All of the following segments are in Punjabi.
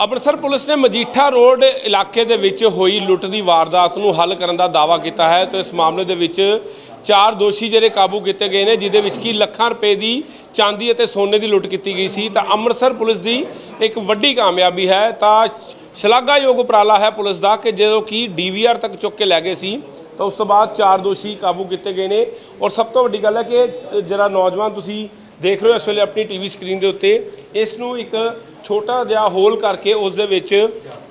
ਅੰਮ੍ਰਿਤਸਰ ਪੁਲਿਸ ਨੇ ਮਜੀਠਾ ਰੋਡ ਇਲਾਕੇ ਦੇ ਵਿੱਚ ਹੋਈ ਲੁੱਟ ਦੀ ਵਾਰਦਾਤ ਨੂੰ ਹੱਲ ਕਰਨ ਦਾ ਦਾਅਵਾ ਕੀਤਾ ਹੈ ਤੇ ਇਸ ਮਾਮਲੇ ਦੇ ਵਿੱਚ ਚਾਰ ਦੋਸ਼ੀ ਜਿਹੜੇ ਕਾਬੂ ਕੀਤੇ ਗਏ ਨੇ ਜਿਦੇ ਵਿੱਚ ਕੀ ਲੱਖਾਂ ਰੁਪਏ ਦੀ ਚਾਂਦੀ ਅਤੇ ਸੋਨੇ ਦੀ ਲੁੱਟ ਕੀਤੀ ਗਈ ਸੀ। ਤਾਂ ਅੰਮ੍ਰਿਤਸਰ ਪੁਲਿਸ ਦੀ ਇੱਕ ਵੱਡੀ ਕਾਮਯਾਬੀ ਹੈ। ਤਾਂ ਸ਼ਲਾਘਾਯੋਗ ਉਪਰਾਲਾ ਹੈ ਪੁਲਿਸ ਦਾ ਕਿ ਜਦੋਂ ਕੀ ਡੀਵੀਆਰ ਤੱਕ ਚੁੱਕ ਕੇ ਲੈ ਗਏ ਸੀ, ਤਾਂ ਉਸ ਤੋਂ ਬਾਅਦ ਚਾਰ ਦੋਸ਼ੀ ਕਾਬੂ ਕੀਤੇ ਗਏ ਨੇ। ਔਰ ਸਭ ਤੋਂ ਵੱਡੀ ਗੱਲ ਹੈ ਕਿ ਜਿਹੜਾ ਨੌਜਵਾਨ ਤੁਸੀਂ ਦੇਖ ਰਹੇ ਹੋ ਇਸ ਵੇਲੇ ਆਪਣੀ ਟੀਵੀ ਸਕਰੀਨ ਦੇ ਉੱਤੇ। ਇਸ ਨੂੰ ਇੱਕ ਛੋਟਾ ਜਿਹਾ ਹੋਲ ਕਰਕੇ ਉਸ ਦੇ ਵਿੱਚ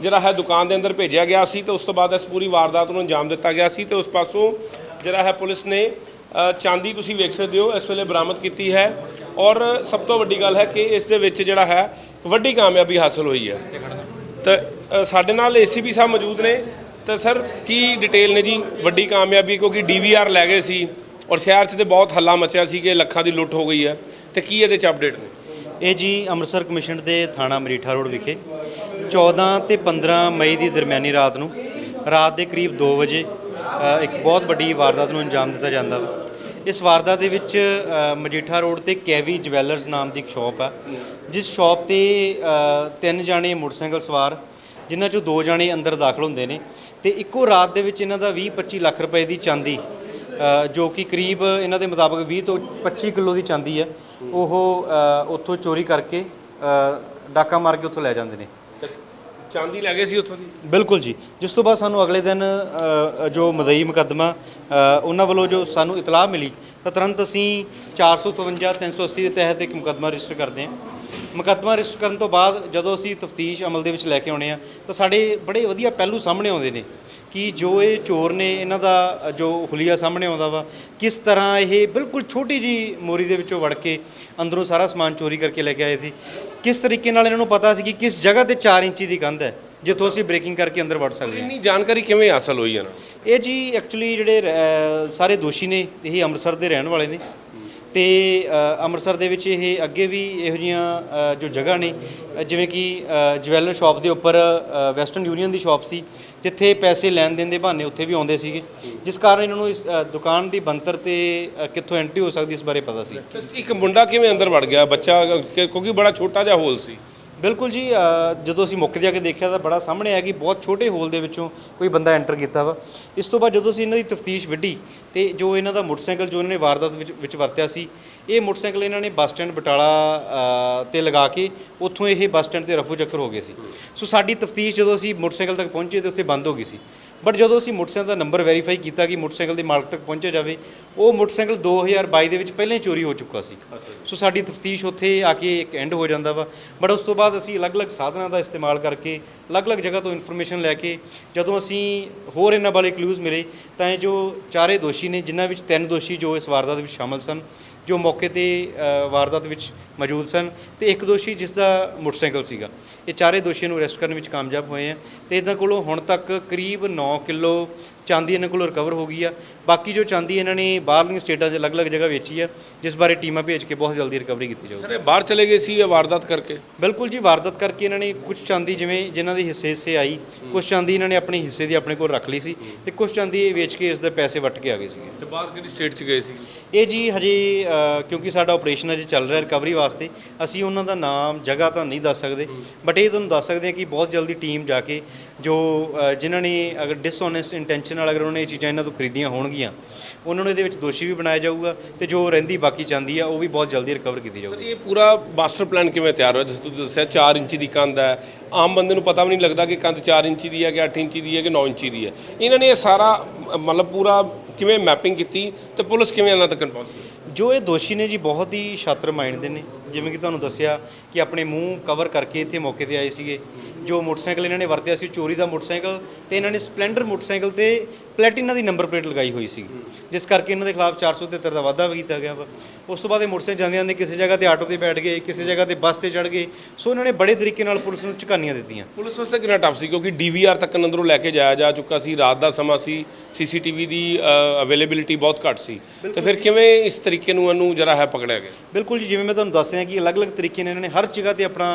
ਜਿਹੜਾ ਹੈ ਦੁਕਾਨ ਦੇ ਅੰਦਰ ਭੇਜਿਆ ਗਿਆ ਸੀ ਤੇ ਉਸ ਤੋਂ ਬਾਅਦ ਇਸ ਪੂਰੀ ਵਾਰਦਾਤ ਨੂੰ ਅੰਜਾਮ ਦਿੱਤਾ ਗਿਆ ਸੀ ਤੇ ਉਸ ਪਾਸੋਂ ਜਿਹੜਾ ਹੈ ਪੁਲਿਸ ਨੇ ਚਾਂਦੀ ਤੁਸੀਂ ਵੇਖ ਸਕਦੇ ਹੋ, ਇਸ ਵੇਲੇ ਬਰਾਮਦ ਕੀਤੀ ਹੈ। ਔਰ ਸਭ ਤੋਂ ਵੱਡੀ ਗੱਲ ਹੈ ਕਿ ਇਸ ਦੇ ਵਿੱਚ ਜਿਹੜਾ ਹੈ ਵੱਡੀ ਕਾਮਯਾਬੀ ਹਾਸਲ ਹੋਈ ਹੈ। ਤਾਂ ਸਾਡੇ ਨਾਲ ਏਸੀਪੀ ਸਾਹਿਬ ਮੌਜੂਦ ਨੇ। ਤਾਂ ਸਰ, ਕੀ ਡਿਟੇਲ ਨੇ ਜੀ ਵੱਡੀ ਕਾਮਯਾਬੀ? ਕਿਉਂਕਿ ਡੀਵੀਆਰ ਲੈ ਗਏ ਸੀ। ਔਰ ਸ਼ਹਿਰ 'ਚ ਤੇ ਬਹੁਤ ਹੱਲਾ ਮਚਿਆ ਸੀ ਕਿ ਲੱਖਾਂ ਦੀ ਲੁੱਟ ਹੋ ਗਈ ਹੈ। ਤੇ ਕੀ ਇਹਦੇ 'ਚ ਅਪਡੇਟ ਨੇ? ਇਹ ਜੀ ਅੰਮ੍ਰਿਤਸਰ ਕਮਿਸ਼ਨ ਦੇ ਥਾਣਾ ਮਰੀਠਾ ਰੋਡ ਵਿਖੇ 14 ਤੇ 15 ਮਈ ਦੀ ਦਰਮਿਆਨੀ ਰਾਤ ਨੂੰ, ਰਾਤ ਦੇ ਕਰੀਬ 2 ਵਜੇ ਇੱਕ ਬਹੁਤ ਵੱਡੀ ਵਾਰਦਾਤ ਨੂੰ ਅੰਜਾਮ ਦਿੱਤਾ ਜਾਂਦਾ ਵਾ। ਇਸ ਵਾਰਦਾਤ ਦੇ ਵਿੱਚ ਮਜੀਠਾ ਰੋਡ ਤੇ ਕੈਵੀ ਜਵੈਲਰਸ ਨਾਮ ਦੀ ਇੱਕ ਸ਼ਾਪ ਆ, ਜਿਸ ਸ਼ਾਪ ਤੇ ਤਿੰਨ ਜਾਣੇ ਮੋਟਰਸਾਈਕਲ ਸਵਾਰ, ਜਿਨ੍ਹਾਂ ਚੋਂ ਦੋ ਜਾਣੇ ਅੰਦਰ ਦਾਖਲ ਹੁੰਦੇ ਨੇ ਤੇ ਇੱਕੋ ਰਾਤ ਦੇ ਵਿੱਚ ਇਹਨਾਂ ਦਾ 20-25 ਲੱਖ ਰੁਪਏ ਦੀ ਚਾਂਦੀ ਜੋ ਕਿ ਕਰੀਬ ਇਹਨਾਂ ਦੇ ਮੁਤਾਬਕ 20 ਤੋਂ 25 ਕਿਲੋ ਦੀ ਚਾਂਦੀ ਹੈ। ਉਹ ਉੱਥੋਂ ਚੋਰੀ ਕਰਕੇ ਡਾਕਾ ਮਾਰ ਕੇ ਉੱਥੋਂ ਲੈ ਜਾਂਦੇ ਨੇ। ਚਾਂਦੀ ਲੈ ਗਏ ਸੀ ਉੱਥੋਂ ਦੀ? ਬਿਲਕੁਲ ਜੀ। ਜਿਸ ਤੋਂ ਬਾਅਦ ਸਾਨੂੰ ਅਗਲੇ ਦਿਨ ਜੋ ਮਦਈ ਮੁਕੱਦਮਾ ਉਹਨਾਂ ਵੱਲੋਂ ਜੋ ਸਾਨੂੰ ਇਤਲਾਹ ਮਿਲੀ ਤਾਂ ਤੁਰੰਤ ਅਸੀਂ 452 380 ਦੇ ਤਹਿਤ ਇੱਕ ਮੁਕੱਦਮਾ ਰਜਿਸਟਰ ਕਰਦੇ ਹਾਂ। ਮੁਕੱਦਮਾ ਰਜਿਸਟਰ ਕਰਨ ਤੋਂ ਬਾਅਦ ਜਦੋਂ ਅਸੀਂ ਤਫਤੀਸ਼ ਅਮਲ ਦੇ ਵਿੱਚ ਲੈ ਕੇ ਆਉਣੇ ਆ ਤਾਂ ਸਾਡੇ ਬੜੇ ਵਧੀਆ ਪਹਿਲੂ ਸਾਹਮਣੇ ਆਉਂਦੇ ਨੇ। ਕਿ ਜੋ ਇਹ ਚੋਰ ਨੇ ਇਹਨਾਂ ਦਾ ਜੋ ਹੁਲੀਆ ਸਾਹਮਣੇ ਆਉਂਦਾ ਵਾ ਕਿਸ ਤਰ੍ਹਾਂ ਇਹ ਬਿਲਕੁਲ ਛੋਟੀ ਜੀ ਮੋਰੀ ਦੇ ਵਿੱਚੋਂ ਵੜ ਕੇ ਅੰਦਰੋਂ ਸਾਰਾ ਸਮਾਨ ਚੋਰੀ ਕਰਕੇ ਲੈ ਕੇ ਆਏ ਸੀ? ਕਿਸ ਤਰੀਕੇ ਨਾਲ ਇਹਨਾਂ ਨੂੰ ਪਤਾ ਸੀ ਕਿ ਕਿਸ ਜਗ੍ਹਾ ਤੇ 4 ਇੰਚੀ ਦੀ ਕੰਧ ਹੈ ਜਿੱਥੋਂ ਅਸੀਂ ਬ੍ਰੇਕਿੰਗ ਕਰਕੇ ਅੰਦਰ ਵੜ ਸਕਦੇ ਹਾਂ? ਇੰਨੀ ਜਾਣਕਾਰੀ ਕਿਵੇਂ ਹਾਸਲ ਹੋਈ ਹੈ ਨਾ? ਇਹ ਜੀ ਐਕਚੁਅਲੀ ਜਿਹੜੇ ਸਾਰੇ ਦੋਸ਼ੀ ਨੇ ਇਹ ਅੰਮ੍ਰਿਤਸਰ ਦੇ ਰਹਿਣ ਵਾਲੇ ਨੇ। ਤੇ ਅੰਮ੍ਰਿਤਸਰ ਦੇ ਵਿੱਚ ਇਹ ਅੱਗੇ ਵੀ ਇਹੋ ਜੀਆਂ ਜੋ ਜਗ੍ਹਾ ਨੇ ਜਿਵੇਂ ਕਿ ਜਵੈਲਰ ਸ਼ਾਪ ਦੇ ਉੱਪਰ ਵੈਸਟਰਨ ਯੂਨੀਅਨ ਦੀ ਸ਼ਾਪ ਸੀ, ਜਿੱਥੇ ਪੈਸੇ ਲੈਣ ਦੇਣ ਦੇ ਬਹਾਨੇ ਉੱਥੇ ਵੀ ਆਉਂਦੇ ਸੀਗੇ। ਜਿਸ ਕਾਰਨ ਇਹਨਾਂ ਨੂੰ ਇਸ ਦੁਕਾਨ ਦੀ ਬੰਤਰ ਤੇ ਕਿੱਥੋਂ ਐਂਟਰੀ ਹੋ ਸਕਦੀ ਇਸ ਬਾਰੇ ਪਤਾ ਸੀ। ਇੱਕ ਮੁੰਡਾ ਕਿਵੇਂ ਅੰਦਰ ਵੜ ਗਿਆ? ਬੱਚਾ, ਕਿਉਂਕਿ ਬੜਾ ਛੋਟਾ ਜਿਹਾ ਹੋਲ ਸੀ। ਬਿਲਕੁਲ ਜੀ ਜਦੋਂ ਅਸੀਂ ਮੌਕੇ ਤੇ ਆ ਕੇ ਦੇਖਿਆ ਤਾਂ ਬੜਾ ਸਾਹਮਣੇ ਆਇਆ ਕਿ ਬਹੁਤ ਛੋਟੇ ਹੋਲ ਦੇ ਵਿੱਚੋਂ ਕੋਈ ਬੰਦਾ ਐਂਟਰ ਕੀਤਾ ਵਾ। ਇਸ ਤੋਂ ਬਾਅਦ ਜਦੋਂ ਅਸੀਂ ਇਹਨਾਂ ਦੀ ਤਫਤੀਸ਼ ਵਿੱਢੀ ਤੇ ਜੋ ਇਹਨਾਂ ਦਾ ਮੋਟਰਸਾਈਕਲ, ਜੋ ਇਹਨਾਂ ਨੇ ਵਾਰਦਾਤ ਵਿੱਚ ਵਿੱਚ ਵਰਤਿਆ ਸੀ, ਇਹ ਮੋਟਰਸਾਈਕਲ ਇਹਨਾਂ ਨੇ ਬੱਸ ਸਟੈਂਡ ਬਟਾਲਾ ਤੇ ਲਗਾ ਕੇ ਉੱਥੋਂ ਇਹ ਬੱਸ ਸਟੈਂਡ ਤੇ ਰਫੂ ਚੱਕਰ ਹੋ ਗਏ ਸੀ। ਸੋ ਸਾਡੀ ਤਫਤੀਸ਼ ਜਦੋਂ ਅਸੀਂ ਮੋਟਰਸਾਈਕਲ ਤੱਕ ਪਹੁੰਚੇ ਤੇ ਉੱਥੇ ਬੰਦ ਹੋ ਗਈ ਸੀ। ਬਟ ਜਦੋਂ ਅਸੀਂ ਮੋਟਰਸਾਈਕਲ ਦਾ ਨੰਬਰ ਵੈਰੀਫਾਈ ਕੀਤਾ ਕਿ ਮੋਟਰਸਾਈਕਲ ਦੇ ਮਾਲਕ ਤੱਕ ਪਹੁੰਚਿਆ ਜਾਵੇ ਉਹ ਮੋਟਰਸਾਈਕਲ 2022 ਦੇ ਵਿੱਚ ਪਹਿਲਾਂ ਹੀ ਚੋਰੀ ਹੋ ਚੁੱਕਾ ਸੀ। ਸੋ ਸਾਡੀ ਤਫਤੀਸ਼ ਉੱਥੇ ਆ ਕੇ ਇੱਕ ਐਂਡ ਹੋ ਜਾਂਦਾ ਵਾ। ਬਟ ਉਸ ਤੋਂ ਬਾਅਦ ਅਸੀਂ ਅਲੱਗ-ਅਲੱਗ ਸਾਧਨਾਂ ਦਾ ਇਸਤੇਮਾਲ ਕਰਕੇ ਅਲੱਗ-ਅਲੱਗ ਜਗ੍ਹਾ ਤੋਂ ਇਨਫੋਰਮੇਸ਼ਨ ਲੈ ਕੇ ਜਦੋਂ ਅਸੀਂ ਹੋਰ ਇਹਨਾਂ ਵਾਲੇ ਕਲੂਜ਼ ਮਿਲੇ ਤਾਂ ਇਹ ਜੋ ਚਾਰੇ ਦੋਸ਼ੀ ਨੇ ਜਿਨ੍ਹਾਂ ਵਿੱਚ ਤਿੰਨ ਦੋਸ਼ੀ ਜੋ ਇਸ ਵਾਰਦਾਤ ਵਿੱਚ ਸ਼ਾਮਲ ਸਨ ਜੋ ਮੌਕੇ ਤੇ ਵਾਰਦਾਤ ਵਿੱਚ ਮੌਜੂਦ ਸਨ ਤੇ ਇੱਕ ਦੋਸ਼ੀ ਜਿਸ ਦਾ ਮੋਟਰਸਾਈਕਲ ਸੀਗਾ। ਇਹ ਚਾਰੇ ਦੋਸ਼ੀਆਂ ਨੂੰ ਅਰੈਸਟ ਕਰਨ ਵਿੱਚ ਕਾਮਯਾਬ ਹੋਏ ਆ ਤੇ ਇਹਨਾਂ ਕੋਲੋਂ ਹੁਣ ਤੱਕ ਕਰੀਬ 9 ਕਿਲੋ ਚਾਂਦੀ ਇਹਨਾਂ ਕੋਲੋਂ ਰਿਕਵਰ ਹੋ ਗਈ ਆ। ਬਾਕੀ ਜੋ ਚਾਂਦੀ ਇਹਨਾਂ ਨੇ ਬਾਹਰਲੀਆਂ ਸਟੇਟਾਂ 'ਚ ਅਲੱਗ-ਅਲੱਗ ਜਗ੍ਹਾ ਵੇਚੀ ਆ ਜਿਸ ਬਾਰੇ ਟੀਮਾਂ ਭੇਜ ਕੇ ਬਹੁਤ ਜਲਦੀ ਰਿਕਵਰੀ ਕੀਤੀ ਜਾਊਗੀ। ਸਰ ਇਹ ਬਾਹਰ ਚਲੇ ਗਏ ਸੀ ਇਹ ਵਾਰਦਾਤ ਕਰਕੇ? ਬਿਲਕੁਲ ਜੀ ਵਾਰਦਾਤ ਕਰਕੇ ਇਹਨਾਂ ਨੇ ਕੁਝ ਚਾਂਦੀ ਜਿਵੇਂ ਜਿਨ੍ਹਾਂ ਦੇ ਹਿੱਸੇ ਹਿੱਸੇ ਆਈ ਕੁਝ ਚਾਂਦੀ ਇਹਨਾਂ ਨੇ ਆਪਣੇ ਹਿੱਸੇ ਦੀ ਆਪਣੇ ਕੋਲ ਰੱਖ ਲਈ ਸੀ ਤੇ ਕੁਝ ਚਾਂਦੀ ਇਹ ਵੇਚ ਕੇ ਇਸ ਦੇ ਪੈਸੇ ਵੱਟ ਕੇ ਆ ਗਏ ਸੀਗੇ। ਤੇ ਬਾਹਰ ਕਿਹੜੀ ਸਟੇਟ 'ਚ ਗਏ ਸੀ? ਇਹ ਜੀ ਹਜੇ ਕਿਉਂਕਿ ਸਾਡਾ ਆਪਰੇਸ਼ਨ ਅਜੇ ਚੱਲ ਰਿਹਾ ਰਿਕਵਰੀ ਵਾਸਤੇ ਅਸੀਂ ਉਹਨਾਂ ਦਾ ਨਾਮ ਜਗ੍ਹਾ ਤਾਂ ਨਹੀਂ ਦੱਸ ਸਕਦੇ ਬਟ ਇਹ ਤੁਹਾਨੂੰ ਦੱਸ ਸਕਦੇ ਹਾਂ ਕਿ ਬਹੁਤ ਜਲਦੀ ਟੀਮ ਜਾ ਕੇ ਜੋ ਜਿਨ੍ਹਾਂ ਨੇ ਅਗਰ ਡਿਸਓਨੈਸਟ ਇੰਟੈਂਸ਼ਨ ਨਾਲ ਅਗਰ ਉਹਨਾਂ ਨੇ ਇਹ ਚੀਜ਼ਾਂ ਇਹਨਾਂ ਤੋਂ ਖਰੀਦੀਆਂ ਹੋਣਗੀਆਂ ਉਹਨਾਂ ਨੂੰ ਇਹਦੇ ਵਿੱਚ ਦੋਸ਼ੀ ਵੀ ਬਣਾਇਆ ਜਾਊਗਾ ਤੇ ਜੋ ਰਹਿੰਦੀ ਬਾਕੀ ਚਾਂਦੀ ਆ ਉਹ ਵੀ ਬਹੁਤ ਜਲਦੀ ਰਿਕਵਰ ਕੀਤੀ ਸਰ ਜਾਊਗੀ ਇਹ ਪੂਰਾ ਮਾਸਟਰ ਪਲਾਨ ਕਿਵੇਂ ਤਿਆਰ ਹੋਇਆ? ਜਿਸ ਤੁਸੀਂ ਦੱਸਿਆ 4 ਇੰਚੀ ਦੀ ਕੰਧ ਹੈ। ਆਮ ਬੰਦੇ ਨੂੰ ਪਤਾ ਵੀ ਨਹੀਂ ਲੱਗਦਾ ਕਿ ਕੰਧ 4 ਇੰਚੀ ਦੀ ਹੈ ਕਿ 8 ਇੰਚੀ ਦੀ ਹੈ ਕਿ 9 ਇੰਚੀ ਦੀ ਹੈ। ਇਹਨਾਂ ਨੇ ਇਹ ਸਾਰਾ ਮਤਲਬ ਪੂਰਾ ਕਿਵੇਂ ਮੈਪਿੰਗ ਕੀਤੀ ਤੇ ਪੁਲਿਸ ਕਿਵੇਂ ਇਹਨਾਂ ਤੱਕ ਪਹੁੰਚੀ? ਜੋ ਇਹ ਦੋਸ਼ੀ ਨੇ ਜੀ ਬਹੁਤ ਹੀ ਸ਼ਾਤਰ ਮਾਈਂਡ ਦੇ ਨੇ। ਜਿਵੇਂ ਕਿ ਤੁਹਾਨੂੰ ਦੱਸਿਆ ਕਿ ਆਪਣੇ ਮੂੰਹ ਕਵਰ ਕਰਕੇ ਇੱਥੇ ਮੌਕੇ ਤੇ ਆਏ ਸੀਗੇ। ਜੋ ਮੋਟਰਸਾਈਕਲ ਇਹਨਾਂ ਨੇ ਵਰਤਿਆ ਸੀ ਚੋਰੀ ਦਾ ਮੋਟਰਸਾਈਕਲ ਤੇ ਇਹਨਾਂ ਨੇ ਸਪਲੈਂਡਰ ਮੋਟਰਸਾਈਕਲ ਤੇ ਪਲੈਟੀਨਾ ਦੀ ਨੰਬਰ ਪਲੇਟ ਲਗਾਈ ਹੋਈ ਸੀ। ਜਿਸ ਕਰਕੇ ਇਹਨਾਂ ਦੇ ਖਿਲਾਫ 473 ਦਾ ਵਾਅਦਾ ਵੀ ਕੀਤਾ ਗਿਆ ਵਾ। ਉਸ ਤੋਂ ਬਾਅਦ ਇਹ ਮੋਟਰਸਾਈਕਲ ਜਾਂਦੇ ਜਾਂਦੇ ਕਿਸੇ ਜਗ੍ਹਾ ਤੇ ਆਟੋ ਤੇ ਬੈਠ ਗਏ ਕਿਸੇ ਜਗ੍ਹਾ ਤੇ ਬੱਸ ਤੇ ਚੜ ਗਏ। ਸੋ ਇਹਨਾਂ ਨੇ ਬੜੇ ਤਰੀਕੇ ਨਾਲ ਪੁਲਿਸ ਨੂੰ ਝਕਾਨੀਆਂ ਦਿੱਤੀਆਂ। ਪੁਲਿਸ ਵਾਸਤੇ ਕਿੰਨਾ ਟਫ ਸੀ ਕਿਉਂਕਿ ਡੀਵੀਆਰ ਤੱਕ ਅੰਦਰੋਂ ਲੈ ਕੇ ਜਾਇਆ ਜਾ ਚੁੱਕਾ ਸੀ। ਰਾਤ ਦਾ ਸਮਾਂ ਸੀ ਸੀਸੀਟੀਵੀ ਦੀ ਅਵੇਲੇਬਿਲਿਟੀ ਬਹੁਤ ਘੱਟ ਸੀ। ਤੇ ਫਿਰ ਕਿਵੇਂ ਇਸ ਤਰੀਕੇ ਨੂੰ ਇਹਨੂੰ ਜਰਾ ਹੈ ਪਕੜਿਆ ਗਿਆ? ਬਿਲਕੁਲ ਜੀ ਜਿਵੇਂ ਮੈਂ ਤੁਹਾਨੂੰ ਦੱਸ ਰਿਹਾ ਕਿ ਅਲੱਗ-ਅਲੱਗ ਤਰੀਕੇ ਨਾਲ ਇਹਨਾਂ ਨੇ ਹਰ ਜਗ੍ਹਾ ਤੇ ਆਪਣਾ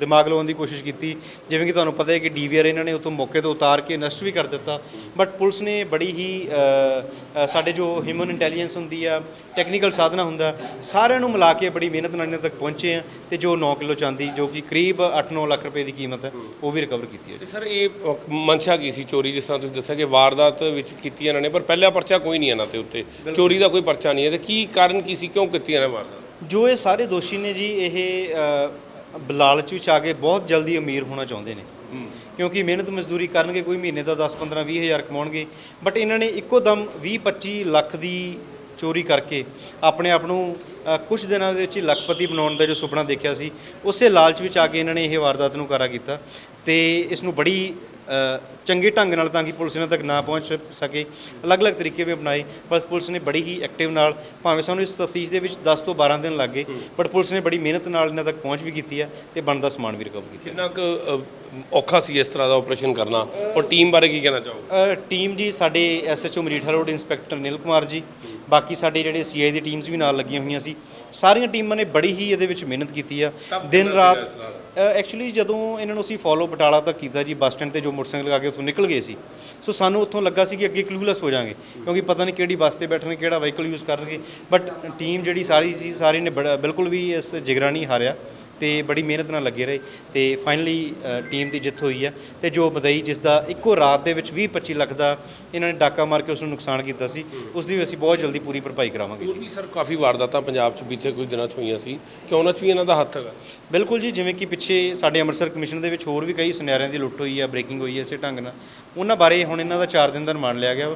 ਦਿਮਾਗ ਲਾਉਣ ਦੀ ਕੋਸ਼ਿਸ਼ ਕੀਤੀ। ਜਿਵੇਂ ਕਿ ਤੁਹਾਨੂੰ ਪਤਾ ਹੈ ਕਿ ਡੀਵੀਆਰ ਇਹਨਾਂ ਨੇ ਉਤੋਂ ਮੌਕੇ ਤੋਂ ਉਤਾਰ ਕੇ ਨਸ਼ਟ ਵੀ ਕਰ ਦਿੱਤਾ। ਬਟ ਪੁਲਿਸ ਨੇ ਬੜੀ ਹੀ ਸਾਡੇ ਜੋ ਹਿਊਮਨ ਇੰਟੈਲੀਜੈਂਸ ਹੁੰਦੀ ਆ ਟੈਕਨੀਕਲ ਸਾਧਨਾ ਹੁੰਦਾ ਸਾਰਿਆਂ ਨੂੰ ਮਿਲਾ ਕੇ ਬੜੀ ਮਿਹਨਤ ਨਾਲ ਇਹਨਾਂ ਤੱਕ ਪਹੁੰਚੇ ਆ ਤੇ ਜੋ 9 ਕਿਲੋ ਚਾਂਦੀ ਜੋ ਕਿ ਕਰੀਬ 8-9 ਲੱਖ ਰੁਪਏ ਦੀ ਕੀਮਤ ਹੈ ਉਹ ਵੀ ਰਿਕਵਰ ਕੀਤੀ ਹੈ ਸਰ ਇਹ ਮਨਸ਼ਾ ਕੀ ਸੀ ਚੋਰੀ ਜਿਸ ਤਰ੍ਹਾਂ ਤੁਸੀਂ ਦੱਸਿਆ ਕਿ ਵਾਰਦਾਤ ਵਿੱਚ ਕੀਤੀ ਇਹਨਾਂ ਨੇ ਪਰ ਪਹਿਲਾ ਪਰਚਾ ਕੋਈ ਨਹੀਂ ਇਹਨਾਂ ਤੇ ਉੱਤੇ। ਚੋਰੀ ਦਾ ਕੋਈ ਪਰਚਾ ਨਹੀਂ ਹੈ ਤੇ ਕੀ ਕਾਰਨ ਕੀ ਸੀ ਕਿਉਂ ਕੀਤੀ ਇਹਨਾਂ ਨੇ ਵਾਰਦਾਤ? ਜੋ ਇਹ ਸਾਰੇ ਦੋਸ਼ੀ ਨੇ ਜੀ ਇਹ ਲਾਲਚ ਵਿੱਚ ਆ ਕੇ ਬਹੁਤ ਜਲਦੀ ਅਮੀਰ ਹੋਣਾ ਚਾਹੁੰਦੇ ਨੇ। ਕਿਉਂਕਿ ਮਿਹਨਤ ਮਜ਼ਦੂਰੀ ਕਰਨਗੇ ਕੋਈ ਮਹੀਨੇ ਦਾ 10 15 20 ਹਜ਼ਾਰ ਕਮਾਉਣਗੇ। ਬਟ ਇਹਨਾਂ ਨੇ ਇੱਕੋ ਦਮ 20 25 ਲੱਖ ਦੀ ਚੋਰੀ ਕਰਕੇ ਆਪਣੇ ਆਪ ਨੂੰ ਕੁਝ ਦਿਨਾਂ ਦੇ ਵਿੱਚ ਹੀ ਲੱਖਪਤੀ ਬਣਾਉਣ ਦਾ ਜੋ ਸੁਪਨਾ ਦੇਖਿਆ ਸੀ ਉਸੇ ਲਾਲਚ ਵਿੱਚ ਆ ਕੇ ਇਹਨਾਂ ਨੇ ਇਹ ਵਾਰਦਾਤ ਨੂੰ ਕਾਰਾ ਕੀਤਾ। ਤੇ ਇਸ ਨੂੰ ਬੜੀ ਚੰਗੇ ਢੰਗ ਨਾਲ ਤਾਂ ਕਿ ਪੁਲਿਸ ਇਹਨਾਂ ਤੱਕ ਨਾ ਪਹੁੰਚ ਸਕੇ। ਅਲੱਗ-ਅਲੱਗ ਤਰੀਕੇ ਵੀ ਅਪਣਾਏ ਪਰ ਪੁਲਿਸ ਨੇ ਬੜੀ ਹੀ ਐਕਟਿਵ ਨਾਲ ਭਾਵੇਂ ਸਾਨੂੰ ਇਸ ਤਫਤੀਸ਼ ਦੇ ਵਿੱਚ 10 ਤੋਂ 12 ਦਿਨ ਲੱਗੇ ਬਟ ਪੁਲਿਸ ਨੇ ਬੜੀ ਮਿਹਨਤ ਨਾਲ ਇਹਨਾਂ ਤੱਕ ਪਹੁੰਚ ਵੀ ਕੀਤੀ ਹੈ ਤੇ ਬਣਦਾ ਸਮਾਨ ਵੀ ਰਿਕਵਰ ਕੀਤਾ ਕਿੰਨਾ ਕੁ ਔਖਾ ਸੀ ਇਸ ਤਰ੍ਹਾਂ ਦਾ ਆਪਰੇਸ਼ਨ ਕਰਨਾ? ਔਰ ਟੀਮ ਬਾਰੇ ਕੀ ਕਹਿਣਾ ਚਾਹੋਗੇ? ਅ, ਟੀਮ ਜੀ ਸਾਡੇ SHO Majitha road inspector Nil Kumar ji ਬਾਕੀ ਸਾਡੇ ਜਿਹੜੇ ਸੀਆਈ ਦੀ ਟੀਮਸ ਵੀ ਨਾਲ ਲੱਗੀਆਂ ਹੋਈਆਂ ਸੀ ਸਾਰੀਆਂ ਟੀਮਾਂ ਨੇ ਬੜੀ ਹੀ ਇਹਦੇ ਵਿੱਚ ਮਿਹਨਤ ਕੀਤੀ ਆ। ਦਿਨ ਰਾਤ ਐਕਚੁਅਲੀ ਜਦੋਂ ਇਹਨਾਂ ਨੂੰ ਅਸੀਂ ਫੋਲੋ ਬਟਾਲਾ ਤੱਕ ਕੀਤਾ ਜੀ ਬੱਸ ਸਟੈਂਡ ਤੇ ਜੋ ਮੋਟਰਸਾਈਕਲ ਲਗਾ ਕੇ ਉੱਥੋਂ ਨਿਕਲ ਗਏ ਸੀ। ਸੋ ਸਾਨੂੰ ਉੱਥੋਂ ਲੱਗਾ ਸੀ ਕਿ ਅੱਗੇ ਕਲੂਲੈਸ ਹੋ ਜਾਾਂਗੇ ਕਿਉਂਕਿ ਪਤਾ ਨਹੀਂ ਕਿਹੜੀ ਬੱਸ ਤੇ ਬੈਠਣਗੇ ਕਿਹੜਾ ਵਹੀਕਲ ਯੂਜ਼ ਕਰਨਗੇ। ਬਟ ਟੀਮ ਜਿਹੜੀ ਸਾਰੀ ਸੀ ਸਾਰੀ ਨੇ ਬਿਲਕੁਲ ਵੀ ਇਸ ਜਿਗਰਾ ਨਹੀਂ ਹਾਰਿਆ। ਤੇ ਬੜੀ ਮਿਹਨਤ ਨਾਲ ਲੱਗੇ ਰਹੇ ਤੇ ਫਾਈਨਲੀ ਟੀਮ ਦੀ ਜਿੱਤ ਹੋਈ ਹੈ ਤੇ ਜੋ ਮਦਈ ਜਿਸ ਦਾ ਇੱਕੋ ਰਾਤ ਦੇ ਵਿੱਚ 20 25 ਲੱਖ ਦਾ ਇਹਨਾਂ ਨੇ ਡਾਕਾ ਮਾਰ ਕੇ ਉਸ ਨੂੰ ਨੁਕਸਾਨ ਕੀਤਾ ਸੀ ਉਸ ਦੀ ਵੀ ਅਸੀਂ ਬਹੁਤ ਜਲਦੀ ਪੂਰੀ ਭਰਪਾਈ ਕਰਾਵਾਂਗੇ। ਹੋਰ ਵੀ ਸਰ ਕਾਫੀ ਵਾਰਦਾਤਾਂ ਪੰਜਾਬ 'ਚ ਪਿੱਛੇ ਕੁਝ ਦਿਨਾਂ 'ਚ ਹੋਈਆਂ ਸੀ ਕਿ ਉਹਨਾਂ 'ਚ ਵੀ ਇਹਨਾਂ ਦਾ ਹੱਥ ਹੈਗਾ? ਬਿਲਕੁਲ ਜੀ ਜਿਵੇਂ ਕਿ ਪਿੱਛੇ ਸਾਡੇ ਅੰਮ੍ਰਿਤਸਰ ਕਮਿਸ਼ਨ ਦੇ ਵਿੱਚ ਹੋਰ ਵੀ ਕਈ ਸੁਨਿਆਰਿਆਂ ਦੀ ਲੁੱਟ ਹੋਈ ਹੈ ਬ੍ਰੇਕਿੰਗ ਹੋਈ ਹੈ ਇਸੇ ਢੰਗ ਨਾਲ। ਉਹਨਾਂ ਬਾਰੇ ਹੁਣ ਇਹਨਾਂ ਦਾ 4 ਦਿਨ ਦਾ ਰਿਮਾਂਡ ਲਿਆ ਗਿਆ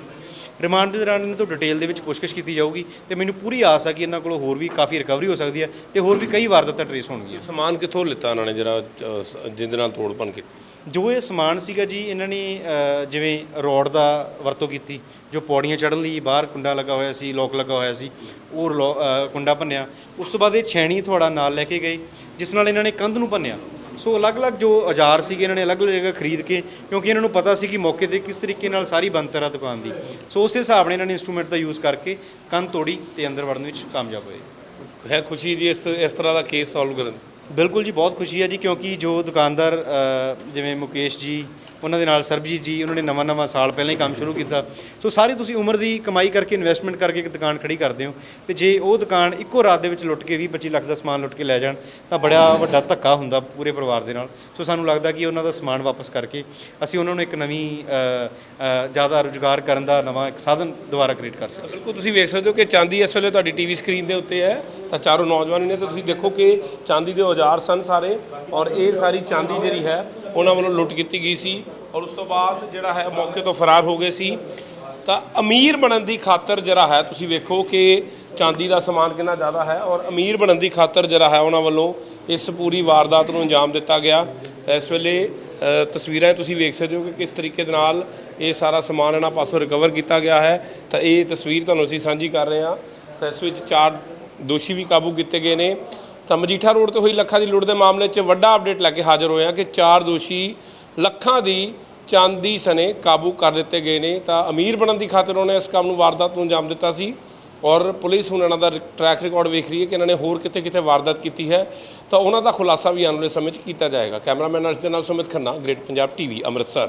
ਰਿਮਾਂਡ ਦੇ ਦੌਰਾਨ ਇਹਨਾਂ ਤੋਂ ਡਿਟੇਲ ਦੇ ਵਿੱਚ ਪੁੱਛਗਿੱਛ ਕੀਤੀ ਜਾਊਗੀ ਤੇ ਮੈਨੂੰ ਪੂਰੀ ਆਸ ਹੈ ਕਿ ਇਹਨਾਂ ਕੋਲੋਂ ਹੋਰ ਵੀ ਕਾਫੀ ਰਿਕਵਰੀ ਹੋ ਸਕਦੀ ਹੈ ਤੇ ਹੋਰ ਵੀ ਕਈ ਵਾਰਦਾਤਾਂ ਟਰੇਸ ਹੋਣਗੀਆਂ। ਸਮਾਨ ਕਿੱਥੋਂ ਲਿੱਤਾ ਉਹਨਾਂ ਨੇ ਜਿਹੜਾ ਜਿਹਦੇ ਨਾਲ ਤੋੜ ਭੰਨ ਕੀਤੀ ਜੋ ਇਹ ਸਮਾਨ ਸੀਗਾ ਜੀ ਇਹਨਾਂ ਨੇ ਜਿਵੇਂ ਰੋਡ ਦਾ ਵਰਤੋਂ ਕੀਤੀ ਜੋ ਪੌੜੀਆਂ ਚੜ੍ਹਨ ਲਈ ਬਾਹਰ ਕੁੰਡਾ ਲੱਗਾ ਹੋਇਆ ਸੀ ਲੋਕ ਲੱਗਾ ਹੋਇਆ ਸੀ ਉਹ ਕੁੰਡਾ ਭੰਨਿਆ। ਉਸ ਤੋਂ ਬਾਅਦ ਇਹ ਛੈਣੀ ਥੋੜਾ ਨਾਲ ਲੈ ਕੇ ਗਏ ਜਿਸ ਨਾਲ ਇਹਨਾਂ ਨੇ ਕੰਧ ਨੂੰ ਭੰਨਿਆ। ਸੋ ਅਲੱਗ-ਅਲੱਗ ਜੋ ਔਜ਼ਾਰ ਸੀਗੇ ਇਹਨਾਂ ਨੇ ਅਲੱਗ-ਅਲੱਗ ਜਗ੍ਹਾ ਖਰੀਦ ਕੇ ਕਿਉਂਕਿ ਇਹਨਾਂ ਨੂੰ ਪਤਾ ਸੀ ਕਿ ਮੌਕੇ ਤੇ ਕਿਸ ਤਰੀਕੇ ਨਾਲ ਸਾਰੀ ਬਣਤਰ ਆ ਦੁਕਾਨ ਦੀ। ਸੋ ਉਸੇ ਹਿਸਾਬ ਨਾਲ ਇਹਨਾਂ ਨੇ ਇਨਸਟਰੂਮੈਂਟ ਦਾ ਯੂਜ਼ ਕਰਕੇ ਕੰਧ ਤੋੜੀ ਤੇ ਅੰਦਰ ਵੜਨ ਵਿੱਚ ਕਾਮਯਾਬ ਹੋਏ। ਹੈ ਖੁਸ਼ੀ ਜੀ ਇਸ ਇਸ ਤਰ੍ਹਾਂ ਦਾ ਕੇਸ ਸੋਲਵ ਕਰਨ? ਬਿਲਕੁਲ ਜੀ ਬਹੁਤ ਖੁਸ਼ੀ ਹੈ ਜੀ ਕਿਉਂਕਿ ਜੋ ਦੁਕਾਨਦਾਰ ਅ, ਜਿਵੇਂ ਮੁਕੇਸ਼ ਜੀ ਉਹਨਾਂ ਦੇ ਨਾਲ ਸਰਬਜੀਤ ਜੀ, ਉਹਨਾਂ ਨੇ ਨਵਾਂ ਨਵਾਂ ਸਾਲ ਪਹਿਲਾਂ ਹੀ ਕੰਮ ਸ਼ੁਰੂ ਕੀਤਾ। ਸੋ ਸਾਰੀ ਤੁਸੀਂ ਉਮਰ ਦੀ ਕਮਾਈ ਕਰਕੇ ਇਨਵੈਸਟਮੈਂਟ ਕਰਕੇ ਇੱਕ ਦੁਕਾਨ ਖੜੀ ਕਰਦੇ ਹੋ। ਤੇ ਜੇ ਉਹ ਦੁਕਾਨ ਇੱਕੋ ਰਾਤ ਦੇ ਵਿੱਚ ਲੁੱਟ ਕੇ 20 25 ਲੱਖ ਦਾ ਸਮਾਨ ਲੁੱਟ ਕੇ ਲੈ ਜਾਣ, ਤਾਂ ਬੜਾ ਵੱਡਾ ਧੱਕਾ ਹੁੰਦਾ ਪੂਰੇ ਪਰਿਵਾਰ ਦੇ ਨਾਲ। ਸੋ ਸਾਨੂੰ ਲੱਗਦਾ ਕਿ ਉਹਨਾਂ ਦਾ ਸਮਾਨ ਵਾਪਸ ਕਰਕੇ ਅਸੀਂ ਉਹਨਾਂ ਨੂੰ ਇੱਕ ਨਵੀਂ ਜ਼ਿਆਦਾ ਰੁਜ਼ਗਾਰ ਕਰਨ ਦਾ ਨਵਾਂ ਇੱਕ ਸਾਧਨ ਦੁਬਾਰਾ ਕ੍ਰੀਏਟ ਕਰ ਸਕਦੇ ਬਿਲਕੁਲ, ਤੁਸੀਂ ਵੇਖ ਸਕਦੇ ਹੋ ਕਿ ਚਾਂਦੀ ਇਸ ਵੇਲੇ ਤੁਹਾਡੀ ਟੀਵੀ ਸਕਰੀਨ ਦੇ ਉੱਤੇ ਹੈ। ਤਾਂ ਚਾਰੋਂ ਨੌਜਵਾਨ ਨੇ, ਤਾਂ ਤੁਸੀਂ ਦੇਖੋ ਕਿ ਚਾਂਦੀ ਦੇ ਔਜ਼ਾਰ ਸਨ ਸਾਰੇ ਔਰ ਇਹ ਸਾਰੀ ਚਾਂਦੀ ਜਿਹੜੀ ਹੈ ਉਹਨਾਂ ਵੱਲੋਂ ਲੁੱਟ ਕੀਤੀ ਗਈ ਸੀ ਔਰ ਉਸ ਤੋਂ ਬਾਅਦ ਜਿਹੜਾ ਹੈ ਮੌਕੇ ਤੋਂ ਫਰਾਰ ਹੋ ਗਏ ਸੀ। ਤਾਂ ਅਮੀਰ ਬਣਨ ਦੀ ਖਾਤਰ ਜਿਹੜਾ ਹੈ, ਤੁਸੀਂ ਵੇਖੋ ਕਿ ਚਾਂਦੀ ਦਾ ਸਮਾਨ ਕਿੰਨਾ ਜ਼ਿਆਦਾ ਹੈ ਔਰ ਅਮੀਰ ਬਣਨ ਦੀ ਖਾਤਰ ਜਿਹੜਾ ਹੈ ਉਹਨਾਂ ਵੱਲੋਂ ਇਸ ਪੂਰੀ ਵਾਰਦਾਤ ਨੂੰ ਅੰਜਾਮ ਦਿੱਤਾ ਗਿਆ। ਤਾਂ ਇਸ ਵੇਲੇ ਤਸਵੀਰਾਂ ਤੁਸੀਂ ਵੇਖ ਸਕਦੇ ਹੋ ਕਿ ਕਿਸ ਤਰੀਕੇ ਦੇ ਨਾਲ ਇਹ ਸਾਰਾ ਸਮਾਨ ਇਹਨਾਂ ਪਾਸੋਂ ਰਿਕਵਰ ਕੀਤਾ ਗਿਆ ਹੈ। ਤਾਂ ਇਹ ਤਸਵੀਰ ਤੁਹਾਨੂੰ ਅਸੀਂ ਸਾਂਝੀ ਕਰ ਰਹੇ ਹਾਂ। ਤਾਂ ਇਸ ਵਿੱਚ ਚਾਰ ਦੋਸ਼ੀ ਵੀ ਕਾਬੂ ਕੀਤੇ ਗਏ ਨੇ। ਤਾਂ ਮਜੀਠਾ ਰੋਡ ਤੇ ਹੋਈ ਲੱਖਾਂ ਦੀ ਲੁੱਟ ਦੇ ਮਾਮਲੇ 'ਚ ਵੱਡਾ ਅਪਡੇਟ ਲੈ ਕੇ ਹਾਜ਼ਰ ਹੋਇਆ ਕਿ ਚਾਰ ਦੋਸ਼ੀ ਲੱਖਾਂ ਦੀ ਚਾਂਦੀ ਸਨੇ ਕਾਬੂ ਕਰ ਦਿੱਤੇ ਗਏ ਨੇ। ਤਾਂ ਅਮੀਰ ਬਣਨ ਦੀ ਖਾਤਰ ਉਹਨੇ ਇਸ ਕੰਮ ਨੂੰ ਵਾਰਦਾਤ ਨੂੰ ਅੰਜਾਮ ਦਿੱਤਾ ਸੀ ਔਰ ਪੁਲਿਸ ਹੁਣ ਇਹਨਾਂ ਦਾ ਟਰੈਕ ਰਿਕਾਰਡ ਵੇਖ ਰਹੀ ਹੈ ਕਿ ਇਹਨਾਂ ਨੇ ਹੋਰ ਕਿਤੇ ਕਿਤੇ ਵਾਰਦਾਤ ਕੀਤੀ ਹੈ। ਤਾਂ ਉਹਨਾਂ ਦਾ ਖੁਲਾਸਾ ਵੀ ਆਉਣ ਵਾਲੇ ਸਮੇਂ 'ਚ ਕੀਤਾ ਜਾਏਗਾ। ਕੈਮਰਾਮੈਨ ਅਰਸ਼ ਦੇ ਨਾਲ ਸੁਮਿਤ ਖੰਨਾ ਗ੍ਰੇਟ ਪੰਜਾਬ ਟੀਵੀ ਅੰਮ੍ਰਿਤਸਰ।